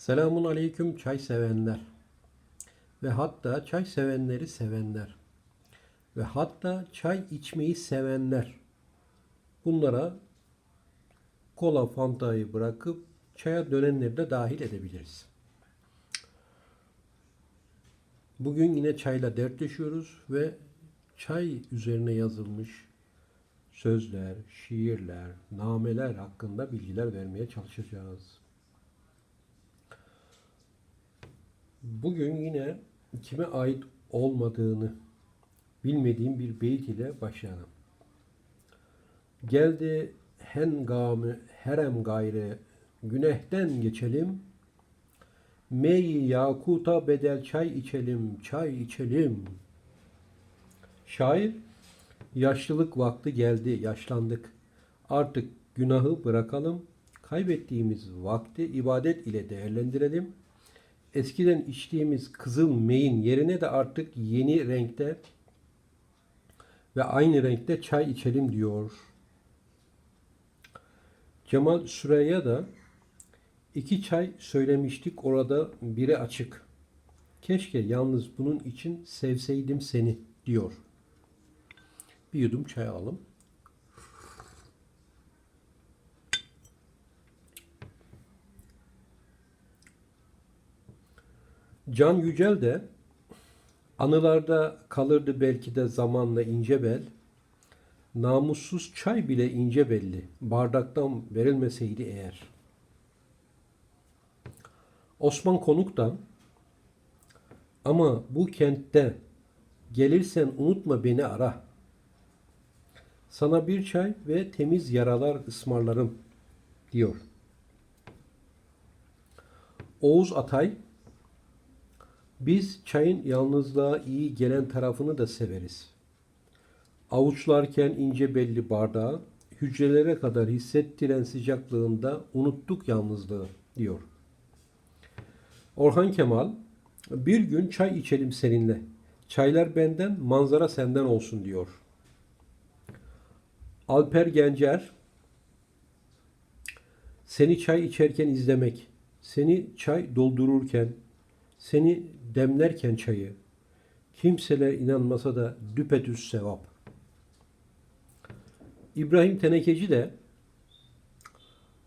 Selamun aleyküm çay sevenler. Ve hatta çay sevenleri sevenler. Ve hatta çay içmeyi sevenler. Bunlara kola fantayı bırakıp çaya dönenleri de dahil edebiliriz. Bugün yine çayla dertleşiyoruz ve çay üzerine yazılmış sözler, şiirler, nameler hakkında bilgiler vermeye çalışacağız. Bugün yine kime ait olmadığını bilmediğim bir beyt ile başlayalım. Geldi hengamı herem gayre günehten geçelim. Meyi yakuta bedel çay içelim, çay içelim. Şair, yaşlılık vakti geldi, yaşlandık. Artık günahı bırakalım, kaybettiğimiz vakti ibadet ile değerlendirelim. Eskiden içtiğimiz kızıl meyin yerine de artık yeni renkte ve aynı renkte çay içelim diyor. Cemal Süreyya da iki çay söylemiştik orada biri açık. Keşke yalnız bunun için sevseydim seni diyor. Bir yudum çay alalım. Can Yücel de anılarda kalırdı belki de zamanla ince bel. Namussuz çay bile ince belli. Bardaktan verilmeseydi eğer. Osman Konuk'tan ama bu kentte gelirsen unutma beni ara. Sana bir çay ve temiz yaralar ısmarlarım diyor. Oğuz Atay biz çayın yalnızlığa iyi gelen tarafını da severiz. Avuçlarken ince belli bardağı, hücrelere kadar hissettiren sıcaklığında unuttuk yalnızlığı diyor. Orhan Kemal, bir gün çay içelim seninle. Çaylar benden, manzara senden olsun diyor. Alper Gencer, seni çay içerken izlemek, seni çay doldururken, seni demlerken çayı, kimseler inanmasa da düpedüz sevap. İbrahim Tenekeci de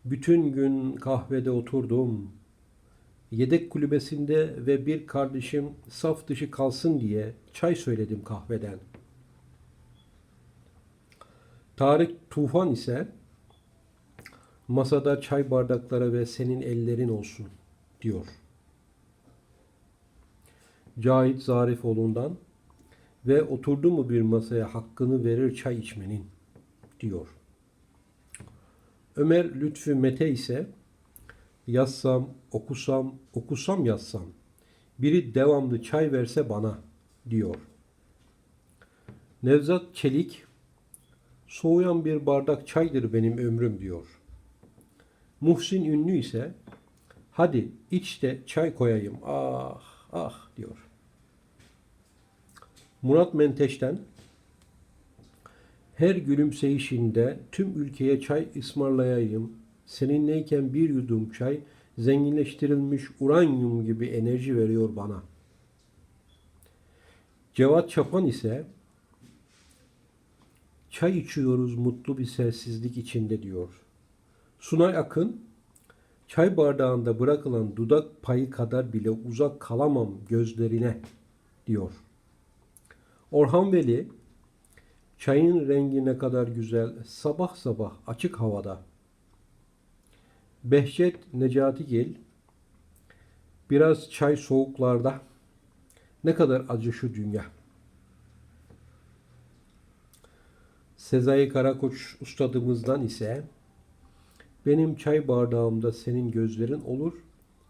bütün gün kahvede oturdum. Yedek kulübesinde ve bir kardeşim saf dışı kalsın diye çay söyledim kahveden. Tarık Tufan ise masada çay bardakları ve senin ellerin olsun diyor. Cahit Zarifoğlu'ndan ve oturdu mu bir masaya hakkını verir çay içmenin diyor. Ömer Lütfü Mete ise yazsam, okusam, okusam yazsam biri devamlı çay verse bana diyor. Nevzat Çelik soğuyan bir bardak çaydır benim ömrüm diyor. Muhsin Ünlü ise hadi iç de çay koyayım ah ah diyor. Murat Menteş'ten her gülümseyişinde tüm ülkeye çay ısmarlayayım. Seninleyken bir yudum çay zenginleştirilmiş uranyum gibi enerji veriyor bana. Cevat Çapan ise çay içiyoruz mutlu bir sessizlik içinde diyor. Sunay Akın çay bardağında bırakılan dudak payı kadar bile uzak kalamam gözlerine diyor. Orhan Veli çayın rengi ne kadar güzel sabah sabah açık havada. Behçet Necatigil biraz çay soğuklarda ne kadar acı şu dünya. Sezai Karakoç ustadımızdan ise benim çay bardağımda senin gözlerin olur,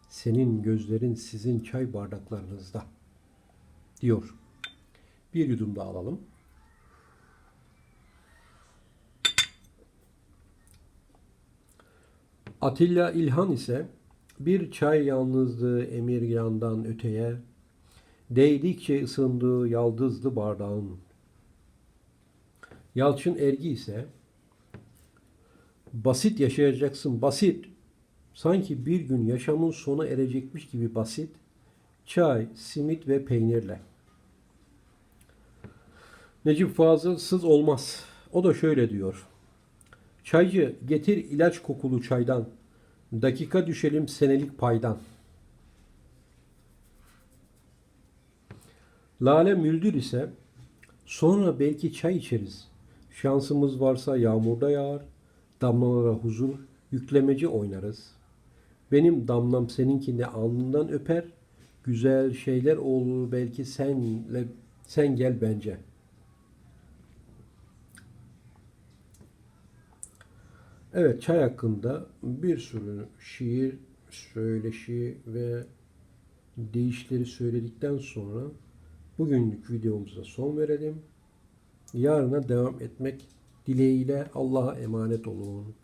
senin gözlerin sizin çay bardaklarınızda diyor. Bir yudum da alalım. Atilla İlhan ise bir çay yalnızlığı emir yandan öteye, değdikçe ısındığı yaldızlı bardağın. Yalçın Ergi ise basit yaşayacaksın basit Sanki bir gün yaşamın sona erecekmiş gibi basit. Çay, simit ve peynirle. Necip Fazıl'sız olmaz. O da şöyle diyor. Çaycı getir ilaç kokulu çaydan. Dakika düşelim senelik paydan. Lale müldür ise sonra belki çay içeriz. Şansımız varsa yağmurda yağar. Damlalara huzur, yüklemeci oynarız. Benim damlam seninkinde alnından öper. Güzel şeyler olur belki senle sen gel bence. Evet çay hakkında bir sürü şiir, söyleşi ve deyişleri söyledikten sonra bugünlük videomuza son verelim. Yarına devam etmek dileğiyle Allah'a emanet olun.